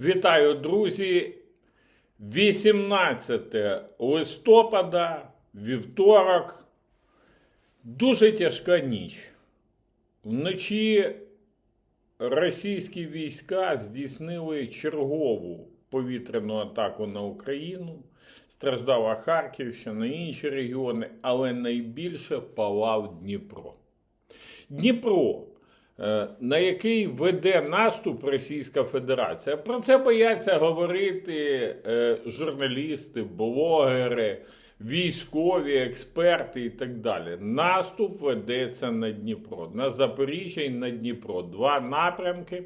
Вітаю, друзі! 18 листопада, вівторок. Дуже тяжка ніч. Вночі російські війська здійснили чергову повітряну атаку на Україну. Страждала Харківщина, інші регіони, але найбільше палав Дніпро. Дніпро, на який веде наступ Російська Федерація. Про це бояться говорити е, журналісти, блогери, військові, експерти і так далі. Наступ ведеться на Дніпро, на Запоріжжя і на Дніпро. Два напрямки.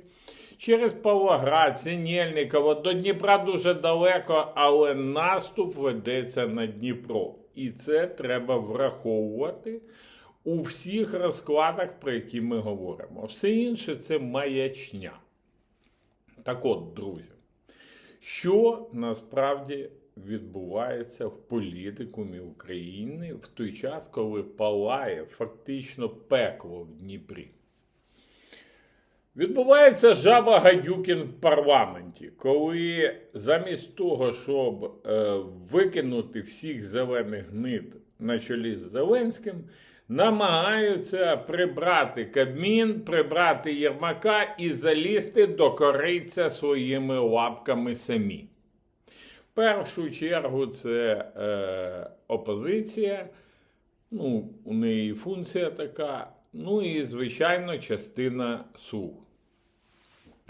Через Павлоград, Синельниково, до Дніпра дуже далеко, але наступ ведеться на Дніпро. І це треба враховувати у всіх розкладах, про які ми говоримо. Все інше це маячня. Так от, друзі, що насправді відбувається в політикумі України в той час, коли палає фактично пекло в Дніпрі? Відбувається жаба гадюкін в парламенті, коли замість того, щоб е, викинути всіх зелених гнид на чолі з Зеленським, намагаються прибрати Кабмін, прибрати Єрмака і залізти до кориця своїми лапками самі. В першу чергу це е, опозиція, ну, у неї функція така, ну і, звичайно, частина слуг.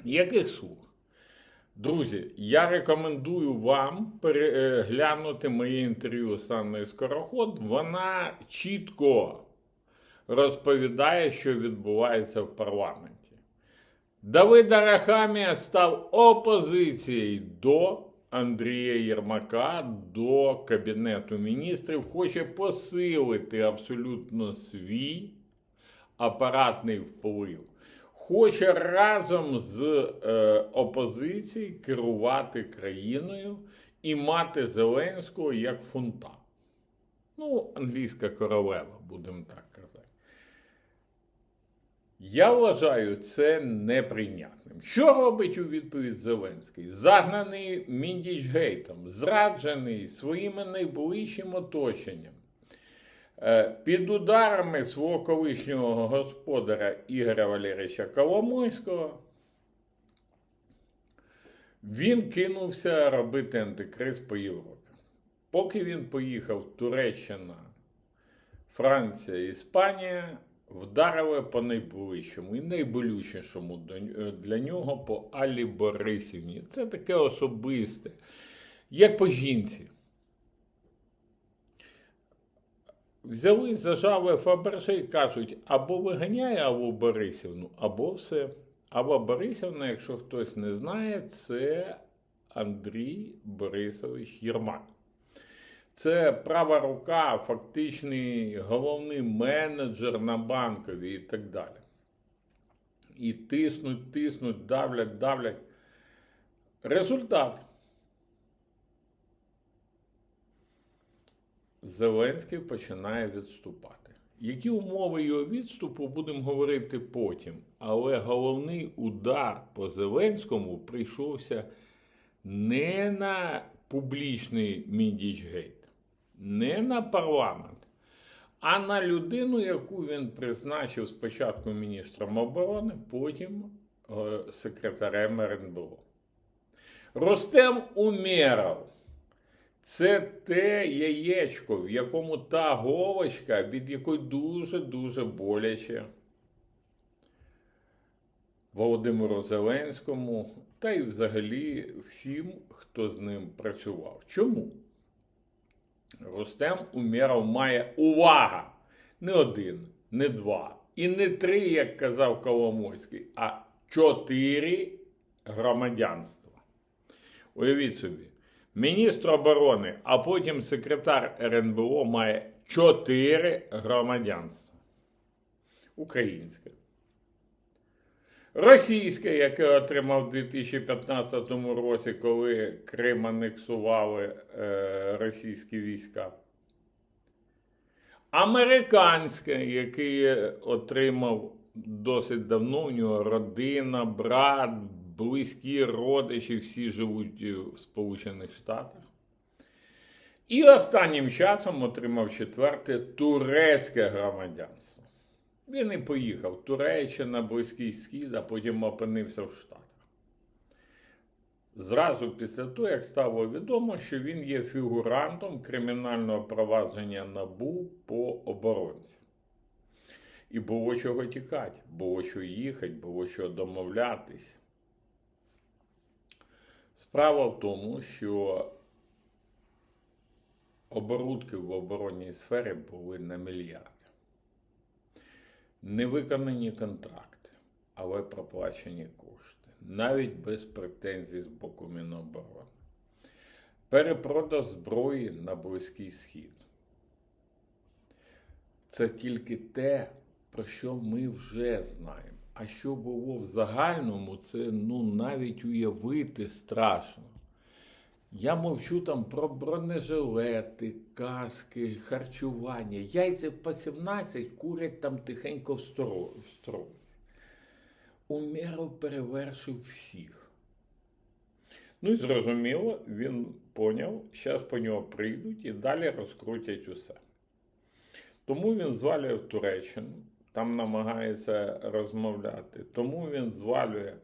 Яких слуг? Друзі, я рекомендую вам переглянути моє інтерв'ю з Анною Скороход. Вона чітко розповідає, що відбувається в парламенті. Давид Арахамія став опозицією до Андрія Єрмака, до Кабінету міністрів, хоче посилити абсолютно свій апаратний вплив. Хоче разом з е, опозицією керувати країною і мати Зеленського як фунта. Ну, англійська королева, будемо так. Я вважаю це неприйнятним. Що робить у відповідь Зеленський? Загнаний Міндічгейтом, зраджений своїми найближчим оточенням. Е, Під ударами свого колишнього господаря Ігоря Валерійовича Коломойського він кинувся робити антикриз по Європі. Поки він поїхав Туреччина, Франція, Іспанія, вдарили по найближчому і найболючішому для нього по Аллі Борисівні. Це таке особисте, як по жінці. Взяли, зажали Фаберже і кажуть, або виганяє Аллу Борисівну, або все. Алла Борисівна, якщо хтось не знає, це Андрій Борисович Єрмак. Це права рука, фактичний головний менеджер на банковій і так далі. І тиснуть, тиснуть, давлять, давлять. Результат. Зеленський починає відступати. Які умови його відступу, будемо говорити потім. Але головний удар по Зеленському прийшовся не на публічний міндічгейт, не на парламент, а на людину, яку він призначив спочатку міністром оборони, потім е, секретарем РНБО. Ростем Умєров. Це те яєчко, в якому та голочка, від якої дуже-дуже боляче Володимиру Зеленському, та й взагалі всім, хто з ним працював. Чому? Рустем Умєров має увага не один, не два і не три, як казав Коломойський, а чотири громадянства. Уявіть собі. Міністр оборони, а потім секретар РНБО має чотири громадянства. Українське. Російське, яке отримав у 2015 році, коли Крим анексували е, російські війська. Американське, яке отримав досить давно у нього родина, брат, близькі родичі, всі живуть в Сполучених Штатах. І останнім часом отримав четверте турецьке громадянство. Він і поїхав Туреччина, Близький Схід, а потім опинився в Штатах. Зразу після того, як стало відомо, що він є фігурантом кримінального провадження НАБУ по оборонці. І було чого тікати, було що їхати, було що домовлятись. Справа в тому, що оборудки в оборонній сфері були на мільярди. Невиконані контракти, але проплачені кошти, навіть без претензій з боку Міноборони. Перепродаж зброї на Близький Схід. Це тільки те, про що ми вже знаємо. А що було в загальному, це ну навіть уявити страшно. Я мовчу там про бронежилети, каски, харчування. Яйця по 17 курять там тихенько в в. Умєров перевершив всіх. Ну і зрозуміло, він поняв, зараз по нього прийдуть і далі розкрутять усе. Тому він звалює в Туреччину, там намагається розмовляти. Тому він звалює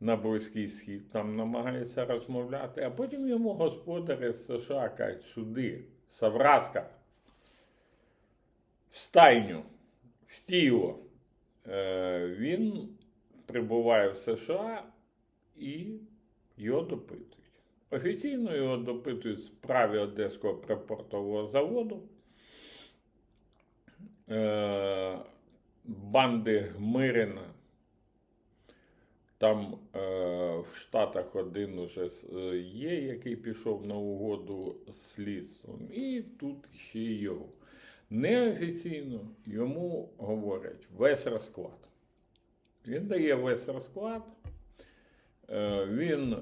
на Близький Схід, там намагається розмовляти, а потім йому господарі з США кажуть, сюди, Савраска, в стайню, в стіло. Е, він прибуває в США і його допитують. Офіційно його допитують в справі Одеського припортового заводу. Е, банди Гмирина. Там е, в Штатах один уже е, є, який пішов на угоду з слідством, і тут ще й його. Неофіційно йому говорять весь розклад. Він дає весь розклад, е, він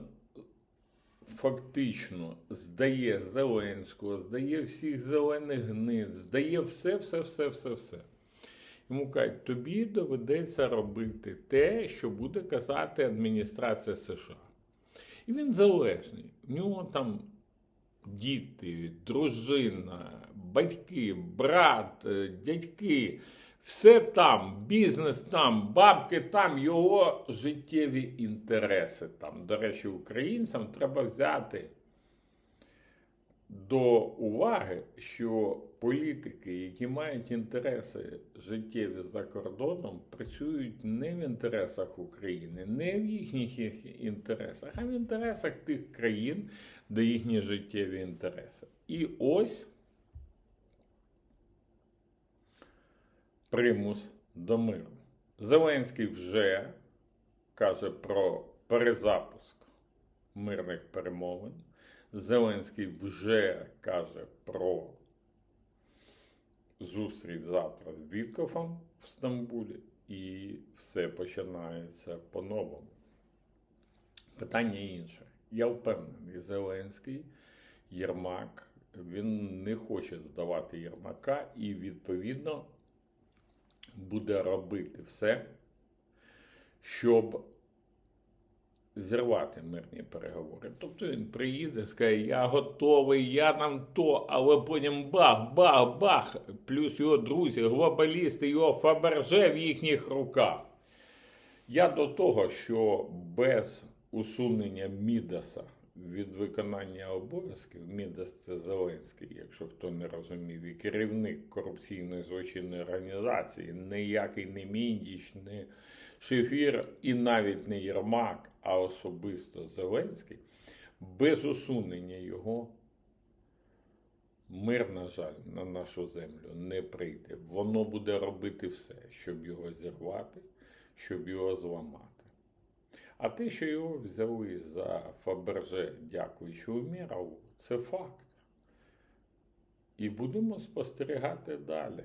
фактично здає Зеленського, здає всіх зелених гнид, здає все, все, все, все, все. Йому кажуть, тобі доведеться робити те, що буде казати адміністрація США. І він залежний. В нього там діти, дружина, батьки, брат, е, дядьки. Все там, бізнес там, бабки там, його життєві інтереси там. До речі, українцям треба взяти до уваги, що політики, які мають інтереси життєві за кордоном, працюють не в інтересах України, не в їхніх інтересах, а в інтересах тих країн, де їхні життєві інтереси. І ось примус до миру. Зеленський вже каже про перезапуск мирних перемовин. Зеленський вже каже про зустріч завтра з Віткофом в Стамбулі, і все починається по-новому. Питання інше. Я впевнений, Зеленський, Єрмак, він не хоче здавати Єрмака і, відповідно, буде робити все, щоб зірвати мирні переговори. Тобто він приїде, скаже, я готовий, я там то, але потім бах, бах, бах, плюс його друзі, глобалісти, його фаберже в їхніх руках. Я до того, що без усунення Мідаса від виконання обов'язків, Мідас це Зеленський, якщо хто не розумів, і керівник корупційної злочинної організації, ніякий не Міндіч, не Шефір і навіть не Єрмак, а особисто Зеленський, без усунення його мир, на жаль, на нашу землю не прийде. Воно буде робити все, щоб його зірвати, щоб його зламати. А те, що його взяли за Фаберже, дякуючи Умєрову, це факт. І будемо спостерігати далі.